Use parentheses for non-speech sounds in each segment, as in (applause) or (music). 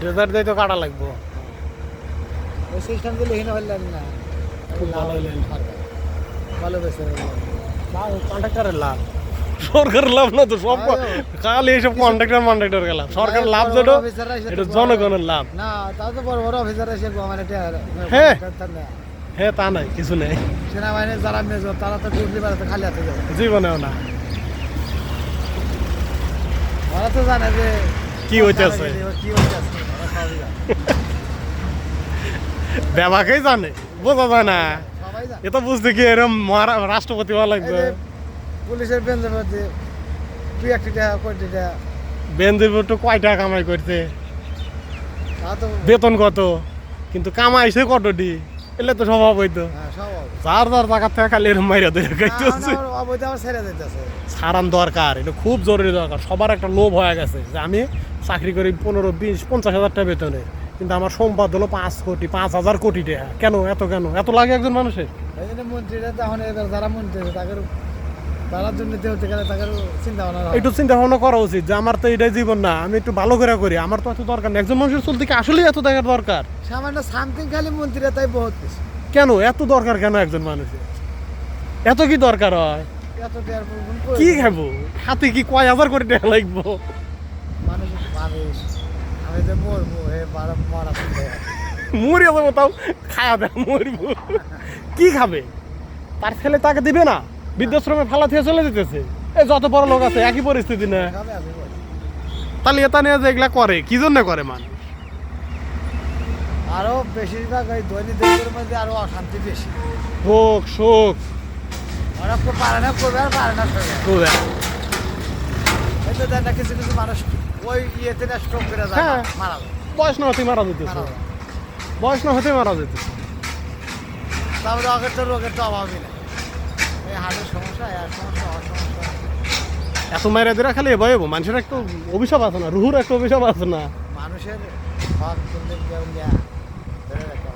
Dessert দিয়ে তো কাটা লাগবো। ওই সিস্টেম দিলে হিনে ফেললেন না। খুব ভালো হইলেন। ভালো বেসে কন্ট্রাক্টরের লাভ সরকারের লাভ না তো সব। খালি এইসব কন্ট্রাক্টর কন্ট্রাক্টর গেলাম। সরকার লাভ যেটা এটা জনগণের লাভ। না তাও তো বড় বড় অফিসার এসে হ্যাঁ। হ্যাঁ তা নাই কিছু নেই। সেনাবাহিনীর যারা মেজর তারা তো ডিউটি বেড়াতে খালি হাতে যাবে জীবনেও না। ওরা তো জানে যে কি হইতেছে। কি হইতেছে। ব্যবাকেই জানে বোঝা যায় না। এটা বুঝতে কি এরকম রাষ্ট্রপতি হওয়া লাগবে। পুলিশের বেঞ্চের মধ্যে দুই একটি টাকা কোটি টাকা? বেঞ্জির কয় টাকা কামাই করতে তা তো বেতন কত? কিন্তু কামাইছে কতটি এলে তো স্বভাব হইতো। হ্যাঁ সব। যার যার টাকা থেকে খালি এরকম মাইরা দিয়ে না, খাইতেছে না, অবৈধ আবার ছেড়ে দিতেছে। সারান দরকার এটা খুব জরুরি দরকার। সবার একটা লোভ হয়ে গেছে যে আমি চাকরি করি পনেরো বিশ পঞ্চাশ হাজার টাকা বেতনে। কিন্তু আমার সম্পদ হলো পাঁচ কোটি পাঁচ হাজার কোটি টাকা। কেন? এত কেন? এত লাগে একজন মানুষের? এই জন্য মন্ত্রীরা তখন এবার যারা মন্ত্রী আছে তাদের তারা দুর্নীতি হতে গেলে তাদের চিন্তা ভাবনা একটু চিন্তা ভাবনা করা উচিত যে আমার তো এটাই জীবন না আমি একটু ভালো করে করি আমার তো এত দরকার না একজন মানুষের চলতে কি আসলেই এত দেখার দরকার। সামান্য সামথিং খালি মন্ত্রীরা তাই বহুত কিছু কেন? এত দরকার কেন একজন মানুষের? এত কি দরকার হয়? এত দেওয়ার কি। খাব? হাতে কি কয় হাজার কোটি টাকা লাগবো? মানুষ ভাবে আমি তো মরবো হে মরা মরে যাব তাও খায়া দেয় মরবো। কি খাবে? তার ছেলে তাকে দিবে না? বৃদ্ধাশ্রমে ফালা থেকে চলে যেতেছে। এই যত বড় লোক আছে একই পরিস্থিতি না। তাহলে এটা নিয়ে যে এগুলা করে কি জন্য করে মানুষ? আরও বেশিরভাগ ওই দৈনিক মধ্যে আরও অশান্তি বেশি। শোক শোক। ওরা পারে না করবে আর পারে না করবে করে। এই তো দেখ কিছু কিছু মানুষ ওই ইয়েতে না স্ট্রোক করে যায় হ্যাঁ। মারা বয়স না হতে মারা যেতেছে। বয়স না হতে মারা যেতেছে। তারপরে আগের তো রোগের তো অভাবই নেই। এই হার্টের সমস্যা আর সমস্যা আর এত মায়েরা দিরা খালি এবার মানুষের একটা অভিশাপ আছে না রুহুর একটা অভিশাপ আছে না। মানুষের হক কিন্তু কেউ ধরে রাখা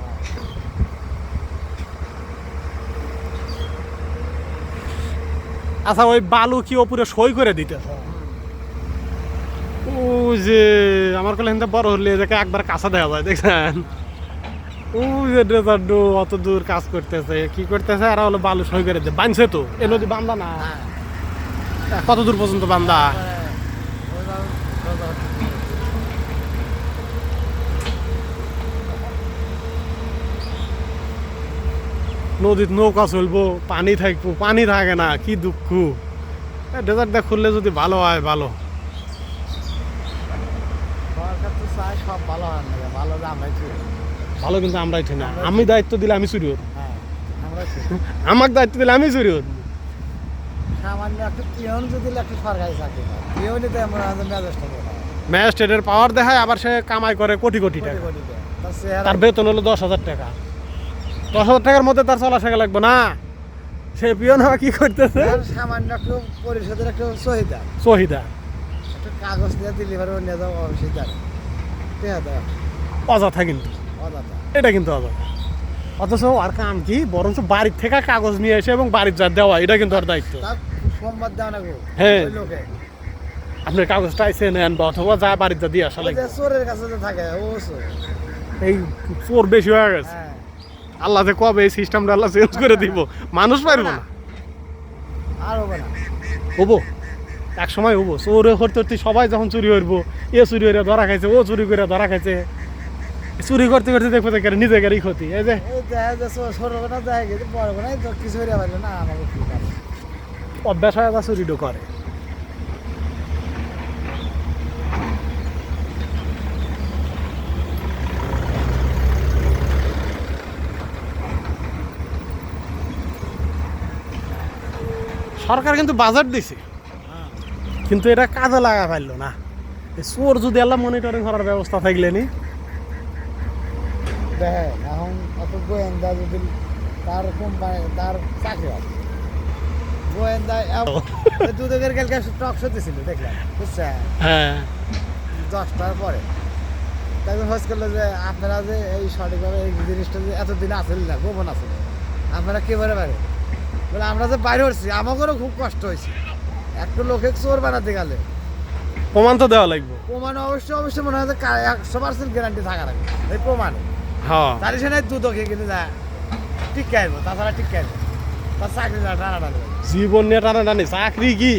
আচ্ছা ওই বালু কি ওপরে সই করে দিতেছে? ও যে আমার কলে হিন্দা বড় হলে একবার কাঁচা দেওয়া যায় দেখছেন? ও যে ডেজার্ডো অত দূর কাজ করতেছে। কি করতেছে? আর হলো বালু সই করে বানছে তো। এ নদী বান্ধা না। হ্যাঁ। কত দূর পর্যন্ত সোজা হচ্ছে। নদীত নৌকা চলবো পানি থাকব পানি থাকে না কি দুঃখ। ডেজার্টটা খুললে যদি ভালো হয় ভালো। সরকার তো চায় সব ভালো হয় না ভালো দাম হয় চুরি ভালো কিন্তু আমরাই ঠিক না আমি দায়িত্ব দিলে আমি চুরি হত হ্যাঁ আমরা দায়িত্ব দিলে আমি চুরি হত ম্যাজিস্ট্রেটের পাওয়ার দেখায় আবার সে কামাই করে কোটি কোটি টাকা। তার বেতন হলো দশ হাজার টাকা। দশ হাজার টাকার মধ্যে তার চলা শেখা লাগবে না। সে পিয়ন হওয়া কি করতেছে? সামান্য একটু পরিষদের একটু সহিদা শহীদা একটু কাগজ দিয়ে ডেলিভারি নিয়ে যাও অফিসে যাবে ঠিক আছে অযথা কিন্তু। এটা কিন্তু অযথা অথচ আর কাম কি বরঞ্চ বাড়ির থেকে কাগজ নিয়ে এসে এবং বাড়ির যা দেওয়া এটা কিন্তু আর দায়িত্ব। হ্যাঁ। আপনার কাগজটা এসে নেন বা অথবা যা বাড়ির যা দিয়ে আসা ওই চোরের কাছে থাকে চোর। এই চোর বেশি হয়ে গেছে। হ্যাঁ। আল্লাহ যে কবে এই সিস্টেমটা আল্লাহ চেঞ্জ করে দিব? মানুষ পারব না। আর হবে না। হব। এক সময় হব। চোরে করতে করতে সবাই যখন চুরি করব এ চুরি করে ধরা খাইছে ও চুরি করে ধরা খাইছে। চুরি করতে করতে দেখব তো নিজে গাড়ি ক্ষতি এই যে। অভ্যাস হয়ে যা চুরিটা করে। সরকার কিন্তু বাজার দিছে কিন্তু এটা কাজে লাগা পারল না। চোর যদি আল্লাহ মনিটরিং করার ব্যবস্থা থাকলে নি দেখে এখন অত গোয়েন্দা যদি তার কোম্পানি তার চাকরি আছে গোয়েন্দা (laughs) দুদকের কালকে টক ছিল দেখলাম বুঝছেন? হ্যাঁ। দশটার পরে। তাই হোস করল যে আপনারা যে এই সঠিকভাবে এই জিনিসটা যে এতদিন আসেন না গোপন আছে আপনারা কেবারে বাইরে বলে আমরা যে বাইরে হচ্ছি আমাদেরও খুব কষ্ট হয়েছে। একটু লোকে চোর বানাতে গেলে। প্রমাণ তো দেওয়া লাগবে। প্রমাণ অবশ্যই অবশ্যই মনে হয় যে একশো পার্সেন্ট গ্যারান্টি থাকা লাগবে। এই প্রমাণে। হ্যাঁ। তার সাথে দুদকে কিন্তু যায় ঠিক খাইবো তাছাড়া ঠিক তার চাকরি টানা টানবে জীবন নিয়ে টানা টানি চাকরি কি?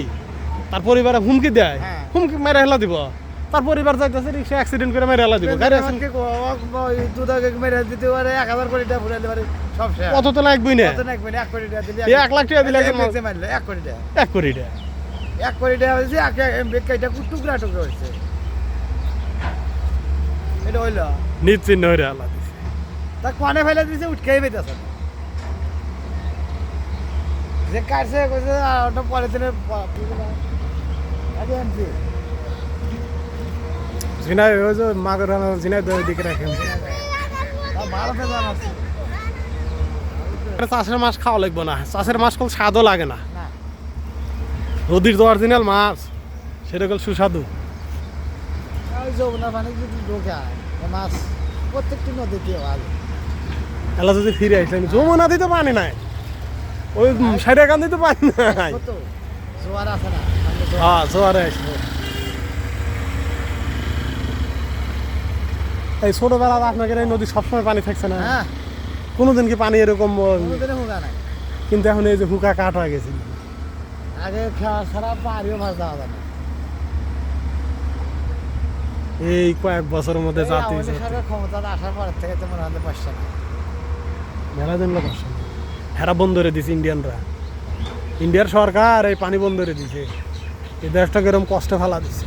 তার পরিবারে হুমকি দেয়? হ্যাঁ। হুমকি মেরে হেলা দিব? তার পরিবার যাইতেছে রিক্সা অ্যাক্সিডেন্ট করে মেরে হেলা দিব গাড়ি দুদকে মেরে দিতে পারে এক হাজার কোটি টাকা ফুরাইতে পারে সব শেষ। কত তো লাগবেই না। কত এক কোটি টাকা দিলে এক লাখ টাকা দিলে এক একজন মারলো, এক কোটি টাকা। এক কোটি টাকা। এক কোটি টাকা হয়েছে এক বেকাইটা টুকরা টুকরা হয়েছে। এটা হইল। নিশ্চিন্ন তা কনে ফেলে দিছে উঠকেই পেতেছে। যে কাটছে কইছে "আর ওটা পরে দিনে প- আগে আনছি। জিনাই ওই যে মাগর জিনাই দই দিকে রাখেন তা ভালো চাষের মাছ খাওয়া লাগবে না। চাষের মাছ কোনো স্বাদও লাগে না। নদীর তো অরিজিনাল মাছ সেটা কল সুস্বাদু। যমুনা পানি যদি ঢোকায় এ মাছ প্রত্যেকটি নদীতে ভালো। এলা যদি ফিরে যমুনা দিতে পানি নাই। ওই সাইডে কান দিতে পানি নাই। হ্যাঁ জোয়ারে এই ছোটবেলা আপনাকে এই নদী সবসময় পানি থাকছে না? হ্যাঁ। কোনোদিন কি পানি এরকম কিন্তু এখন এই যে হুকা কাট হয়ে গেছে। আগে খেলা ছাড়া পাহাড়িও মাছ দেওয়া না। এই কয়েক বছরের মধ্যে জাতি সরকার আসার পর থেকে তো মনে হয় পারছে না। মেলা দিন লোক হেরা বন্ধ করে দিছে ইন্ডিয়ানরা ইন্ডিয়ার সরকার এই পানি বন্ধ করে দিছে। এই দেশটা এরকম কষ্টে ফেলা দিছে।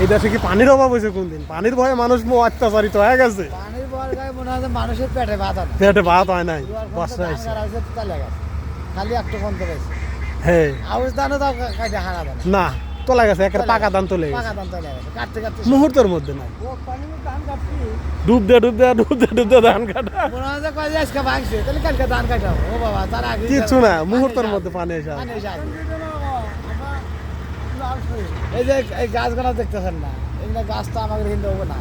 এই দেশে কি পানির অভাব হয়েছে কোনদিন? পানির ভয়ে মানুষ অত্যাচারিত হয়ে গেছে। মনে হয় মানুষের পেটে বাধা না পেটে ভাত হয় নাই হয়েছে হয়েছে গেছে। খালি একটু কমতে পাইছে হ্যাঁ। আউশ ধানও তাও কাটে হারা না। তোলা গেছে একের পাকা দান তোলে ধান তলে গেছে মুহূর্তের মধ্যে কাটছি। ডুব দে ডুব দে ডুব দে ডুব দে ধান কাটা। কিচ্ছু না মুহূর্তের মধ্যে পানি এসে। এই যে এই গাছগুলো দেখতেছেন না এগুলো গাছ তো আমাদের হিন্দু হবে না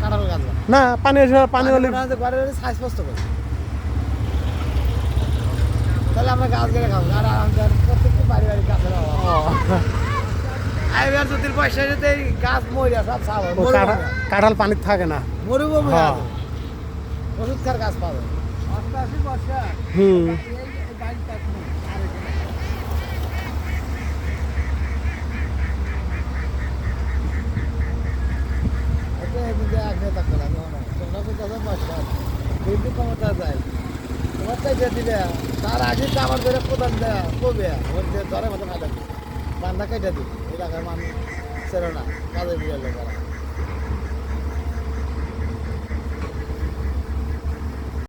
কাঁঠাল গাছ। না পানি এসে পানি হলে ঘরের সাইজ পোস্ত করি তাহলে আমরা গাছ গেলে খাব আর আমাদের প্রত্যেকটি বাড়ি বাড়ি গাছের অভাব। এবার যদি পয়সা এই গাছ মরিয়া সব সাব কাঁঠাল- পানি থাকে না? মরুভূমি হ্যাঁ। ওষুধ খার গাছ পাবে। অষ্টাশি বর্ষা হুম। দিবে তার আগে আমার ধরে প্রধান দেয়া কবে? ওর যে ধরে মতো খাই বান্ধা কেটে দিই এলাকার মানুষ ছিল না। কাজে বিয়ে লোকেরা।